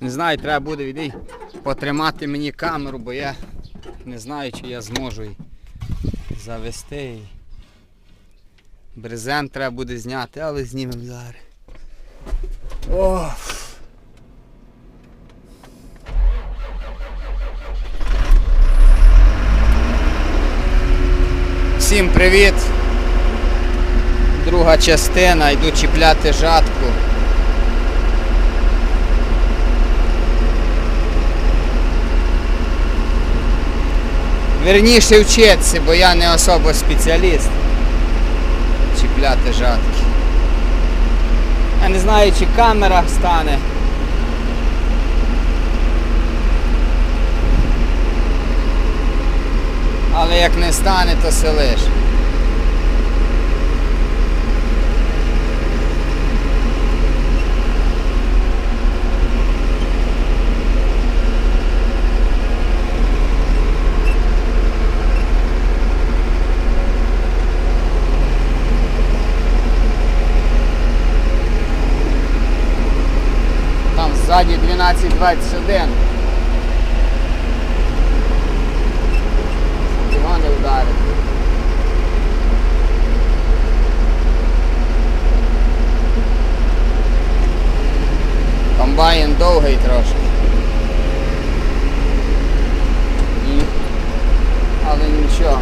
Не знаю, треба буде відій потримати мені камеру, бо я не знаю, чи я зможу її завести. її. Брезент треба буде зняти, але знімемо зараз. О! Всім привіт! Друга частина, йду чіпляти жатку. Верніше вчитися, бо я не особо спеціаліст. Чіпляти жатки. Я не знаю, чи камера стане. Але як не стане, то селиш. Там ззаді 12.21. Його не вдарить. Комбайн довгий трошки. І... Але нічого.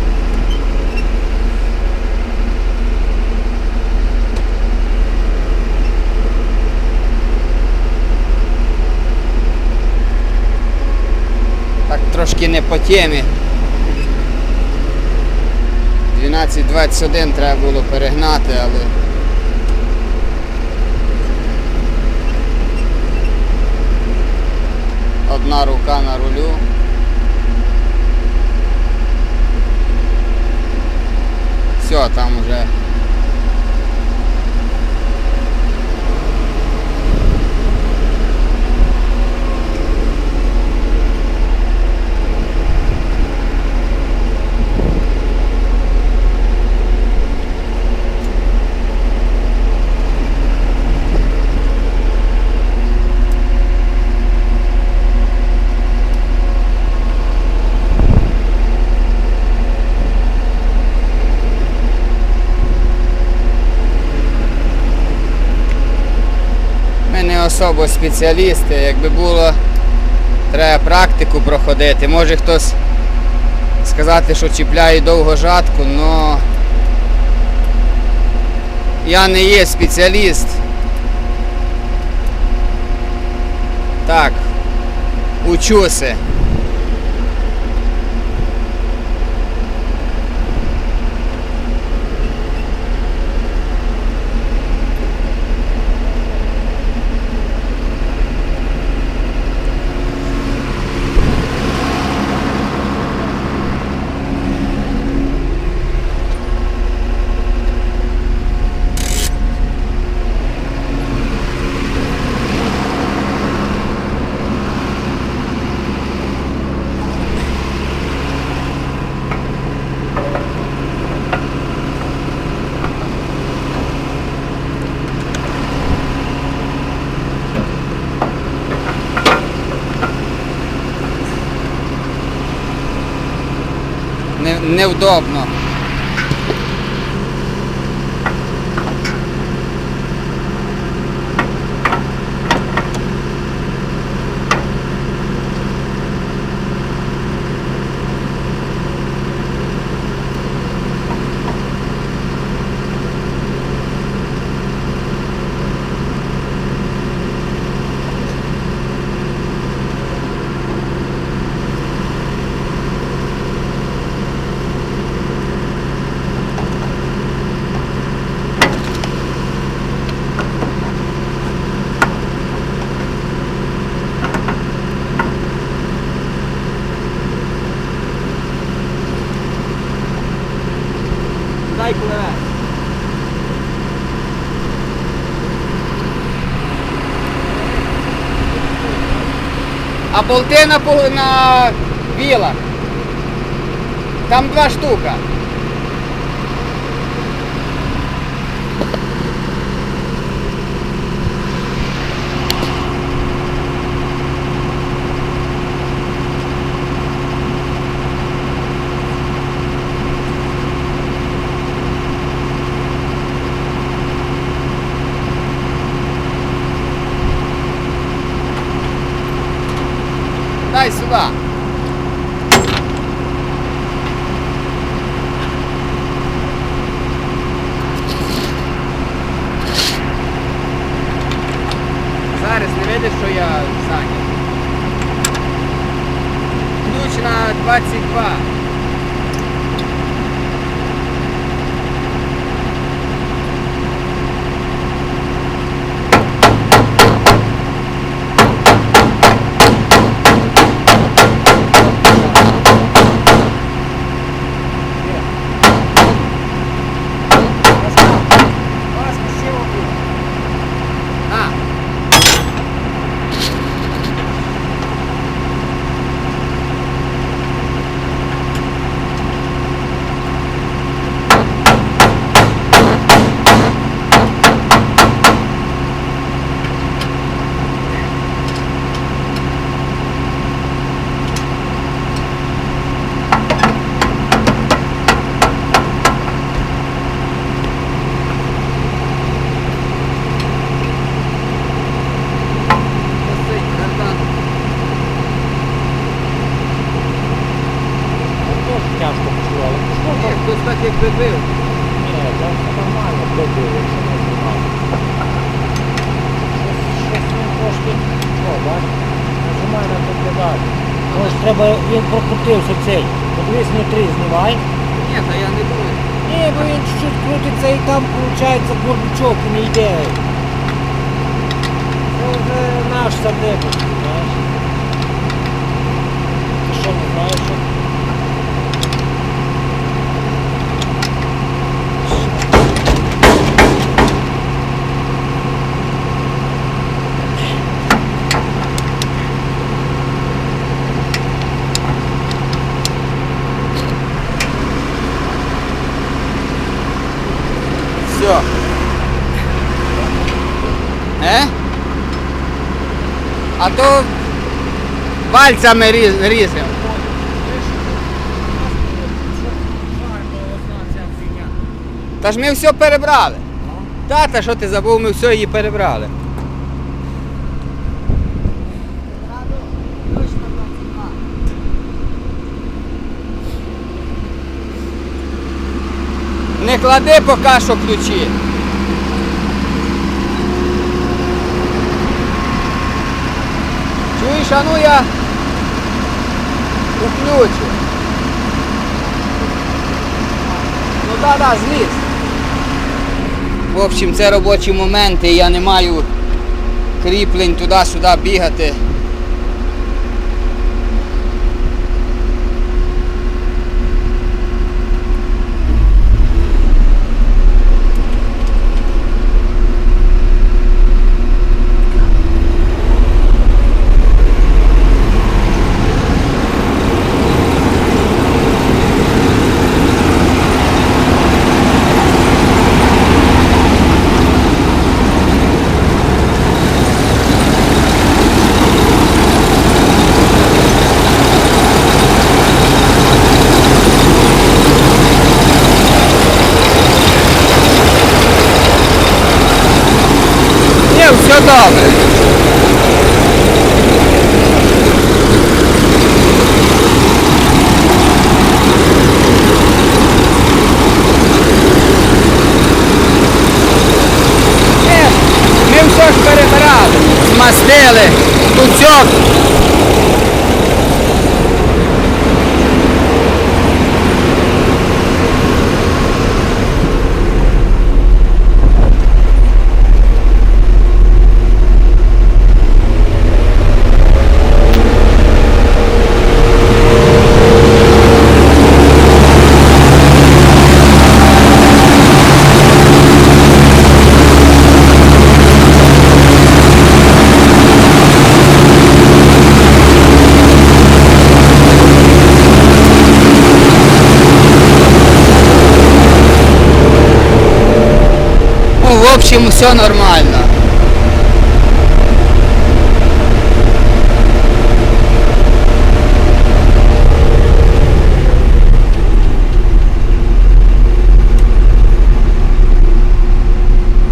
Так трошки не по темі. 12.21 треба було перегнати, але. Одна рука на рулю. Все, там уже. Особо спеціалісти, якби було, треба практику проходити. Може хтось сказати, що чіпляє довго жатку, але я не є спеціаліст. Так, учуся. Невдобно. Дай пливе. А болти на, на вілах. Там два штука. nice 吧？Треба, він прокрутився цей. Подивись внутрі, знімай. Ні, та я не буду. Ні, бо він чуть-чуть крутиться і там виходить горбучок і не йде. Це вже наш садибок, знаєш. Ти що, не знаєш, що? Все. Е? А то пальцями різ, різав. Та ж ми все перебрали. Тата, що ти забув, ми все її перебрали. Не клади поки що ключі. Чуєш, а ну я уключу. Ну да, да, зліз. В общем, це робочі моменти, я не маю кріплень туди-сюди бігати. Heller. В общем, все нормально.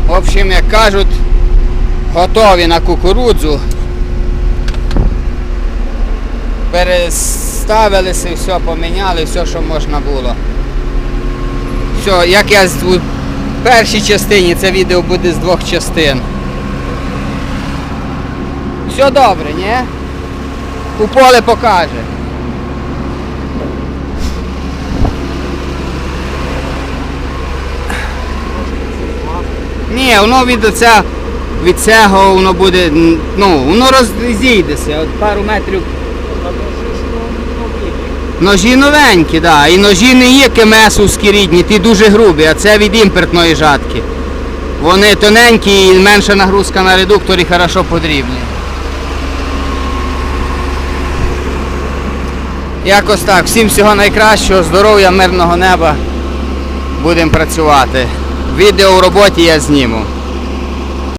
В общем, як кажуть, готові на кукурудзу. переставилися, все поміняли, все, що можна було. Все, як я першій частині, це відео буде з двох частин. Все добре, ні? У поле покаже. Ні, воно від оця, від цього воно буде, ну, воно розійдеться, от пару метрів. Ножі новенькі, так. І ножі не є кемесовські рідні, ті дуже грубі, а це від імпортної жатки. Вони тоненькі і менша нагрузка на редукторі хорошо подрібні. Якось так. Всім всього найкращого, здоров'я, мирного неба. Будемо працювати. Відео в роботі я зніму.